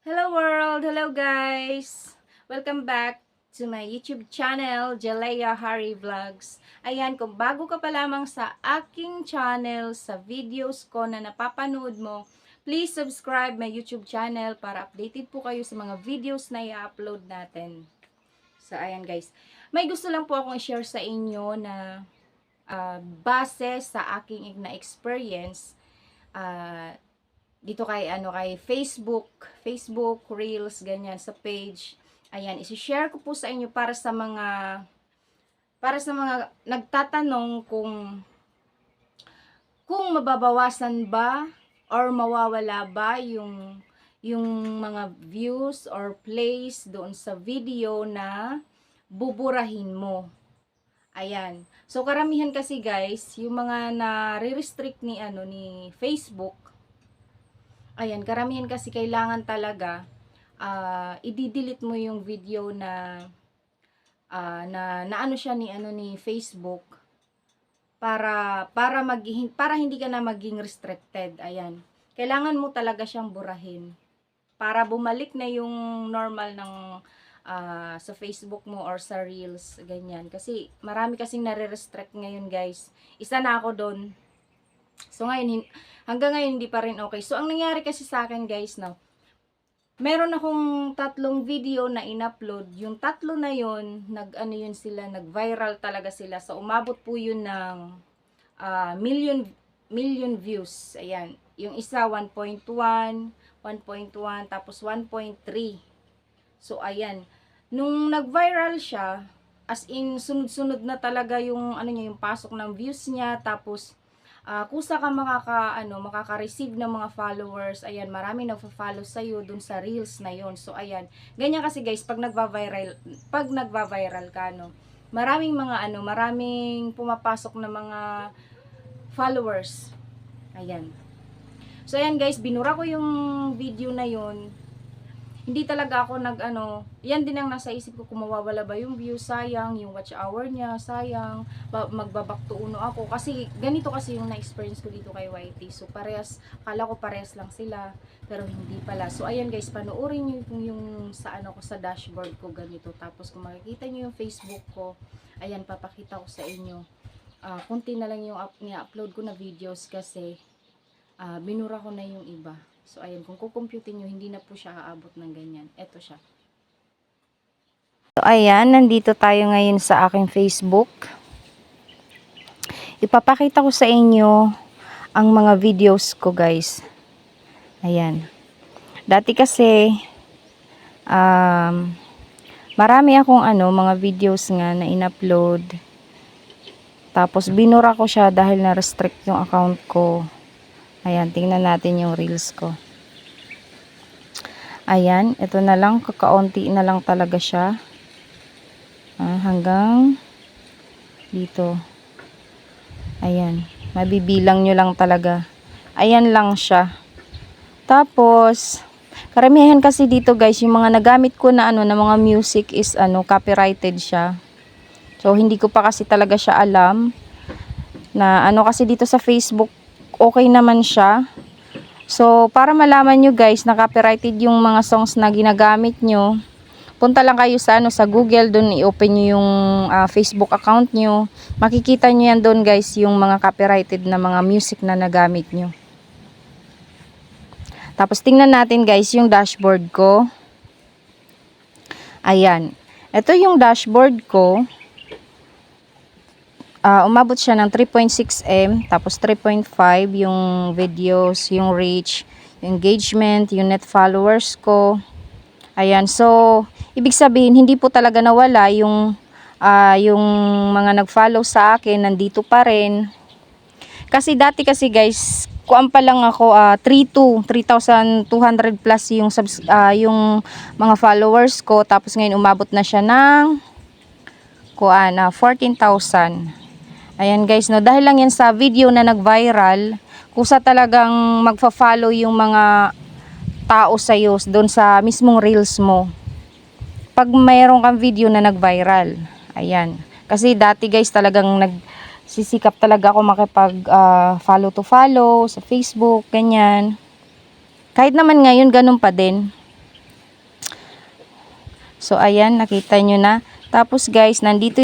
Hello world! Hello guys! Welcome back to my YouTube channel, Jalea Hari Vlogs. Ayan, kung bago ka pa lamang sa aking channel, sa videos ko na napapanood mo, please subscribe my YouTube channel para updated po kayo sa mga videos na i-upload natin. So, ayan guys. May gusto lang po akong i-share sa inyo na ah, base sa aking na experience ah, dito kay ano kay Facebook, Facebook Reels ganyan sa page. Ayan, i-share ko po sa inyo para sa mga para sa mga nagtatanong kung kung mababawasan ba or mawawala ba yung yung mga views or plays doon sa video na buburahin mo. Ayan. So karamihan kasi guys, yung mga na-restrict ni ano ni Facebook, ayan, karamihan kasi kailangan talaga ah i-delete mo yung video na ah, na naano siya ni ano ni Facebook para para maging para hindi ka na maging restricted. Ayan. Kailangan mo talaga siyang burahin para bumalik na yung normal ng ah, sa Facebook mo or sa Reels, ganyan. Kasi marami kasing nare-restrict ngayon, guys. Isa na ako doon. So ngayon, hanggang ngayon hindi pa rin okay. So ang nangyari kasi sa akin, guys, no, meron akong tatlong video na in-upload. Yung tatlo na yun, nag ano yun sila, nag-viral talaga sila. So umabot po yun ng ah, million million views. Ayan. Yung isa 1.1, 1.1, tapos 1.3. So ayan, nung nag-viral siya, as in sunod-sunod na talaga yung ano niya, yung pasok ng views niya, tapos ah, kusa ka makaka ano, makaka-receive ng mga followers. Ayan, marami nagfo-follow sa iyo dun sa reels na yon. So ayan, ganyan kasi guys pag nagva-viral, pag nagva-viral ka no, maraming mga ano, maraming pumapasok na mga followers. Ayan. So ayan guys, binura ko yung video na yon. Hindi talaga ako nag ano, yan din ang nasa isip ko kung mawawala ba yung view, sayang, yung watch hour niya, sayang, ba, magbaback to uno ako. Kasi ganito kasi yung na-experience ko dito kay YT. So parehas, akala ko parehas lang sila, pero hindi pala. So ayan guys, panoorin nyo yung, yung sa ano ko sa dashboard ko ganito. Tapos kung makikita nyo yung Facebook ko, ayan papakita ko sa inyo. Ah, kunti na lang yung up, ni-upload ko na videos kasi ah, binura ko na yung iba. So, ayan, kung kukumputin nyo, hindi na po siya aabot ng ganyan. Ito siya. So, ayan, nandito tayo ngayon sa aking Facebook. Ipapakita ko sa inyo ang mga videos ko, guys. Ayan. Dati kasi, um, marami akong ano, mga videos nga na in-upload. Tapos, binura ko siya dahil na-restrict yung account ko. Ayan, tingnan natin yung reels ko. Ayan, ito na lang, kakaunti na lang talaga siya. Ah, hanggang dito. Ayan, mabibilang nyo lang talaga. Ayan lang siya. Tapos, karamihan kasi dito guys, yung mga nagamit ko na ano, na mga music is ano, copyrighted siya. So, hindi ko pa kasi talaga siya alam na ano kasi dito sa Facebook okay naman siya. So, para malaman nyo guys na copyrighted yung mga songs na ginagamit nyo, punta lang kayo sa, ano, sa Google, doon i-open nyo yung ah, Facebook account nyo. Makikita nyo yan doon guys, yung mga copyrighted na mga music na nagamit nyo. Tapos tingnan natin guys yung dashboard ko. Ayan. Ito yung dashboard ko. Ah, umabot siya ng 3.6 M, tapos 3.5 yung videos, yung reach, yung engagement, yung net followers ko. Ayan, so ibig sabihin hindi po talaga nawala yung ah, yung mga nag-follow sa akin nandito pa rin. Kasi dati kasi guys, kuan pa lang ako ah, 32, 3,200 plus yung subs, ah, yung mga followers ko tapos ngayon umabot na siya ng kuan na 14,000. Ayan guys, no, dahil lang yan sa video na nag-viral, kusa talagang magfa-follow yung mga tao sa iyo doon sa mismong reels mo. Pag mayroon kang video na nag-viral. Ayan. Kasi dati guys talagang nag sisikap talaga ako makipag ah, follow to follow sa Facebook, ganyan. Kahit naman ngayon ganun pa din. So, ayan, nakita nyo na. Tapos guys, nandito